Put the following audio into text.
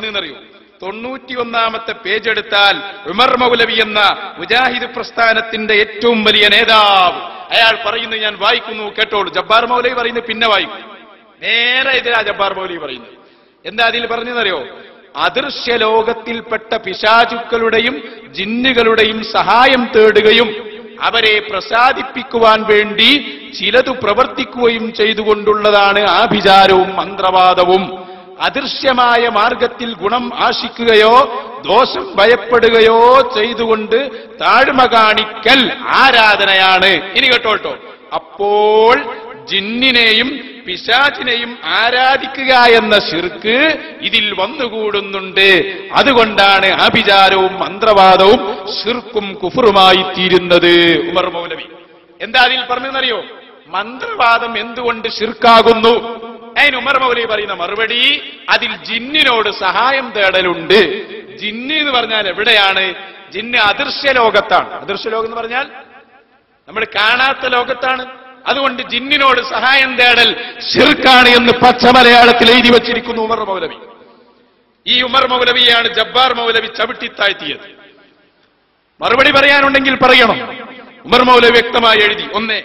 പറയുന്നതെന്നറിയോ? തൊണ്ണൂറ്റി ഒന്നാമത്തെ പേജ് എടുത്താൽ ഉമർ മൗലവി എന്ന മുജാഹിദ് പ്രസ്ഥാനത്തിന്റെ ഏറ്റവും വലിയ നേതാവ്. അയാൾ പറയുന്നത് ഞാൻ വായിക്കുന്നു കേട്ടോളൂ. ജബ്ബാർ മൗലവി പറയുന്നത് പിന്നെ വായിക്കും. നേരെ എതിരാ ജബ്ബാർ മൗലവി പറയുന്നത്. എന്താ അതിൽ പറഞ്ഞതെന്നറിയോ? അദൃശ്യ ലോകത്തിൽപ്പെട്ട പിശാചുക്കളുടെയും ജിന്നുകളുടെയും സഹായം തേടുകയും അവരെ പ്രസാദിപ്പിക്കുവാൻ വേണ്ടി ചിലതു പ്രവർത്തിക്കുകയും ചെയ്തുകൊണ്ടുള്ളതാണ് ആഭിചാരവും മന്ത്രവാദവും. അദൃശ്യമായ മാർഗത്തിൽ ഗുണം ആശിക്കുകയോ ദോഷം ഭയപ്പെടുകയോ ചെയ്തുകൊണ്ട് താഴ്മ കാണിക്കൽ ആരാധനയാണ്. ഇനി കേട്ടോ കേട്ടോ അപ്പോൾ ജിന്നിനെയും പിശാചിനെയും ആരാധിക്കുക എന്ന ശിർക്ക് ഇതിൽ വന്നുകൂടുന്നുണ്ട്. അതുകൊണ്ടാണ് ആഭിചാരവും മന്ത്രവാദവും ശിർക്കും കുഫറുമായി തീരുന്നത്. ഉമർ മൗലവി. എന്താ അതിൽ പറഞ്ഞെന്നറിയോ മന്ത്രവാദം എന്തുകൊണ്ട് ശിർക്കാകുന്നു? അതിന് ഉമർ മൗലി പറയുന്ന മറുപടി അതിൽ ജിന്നിനോട് സഹായം തേടലുണ്ട്. ജിന്ന് എന്ന് പറഞ്ഞാൽ എവിടെയാണ്? ജിന്ന് അദൃശ്യ ലോകത്താണ്. അദൃശ്യ ലോകം എന്ന് പറഞ്ഞാൽ നമ്മൾ കാണാത്ത ലോകത്താണ്. അതുകൊണ്ട് ജിന്നിനോട് സഹായം തേടൽ ഷിർക്കാണ് എന്ന് പച്ച മലയാളത്തിൽ എഴുതി വച്ചിരിക്കുന്നു ഉമർ മൗലവി. ഈ ഉമർ മൗലവിയാണ് ജബ്ബാർ മൗലവി ചവിട്ടി ചവിട്ടിത്താഴ്ത്തിയത്. മറുപടി പറയാനുണ്ടെങ്കിൽ പറയണം. ഉമർ മൗലവി വ്യക്തമായി എഴുതി. ഒന്നേ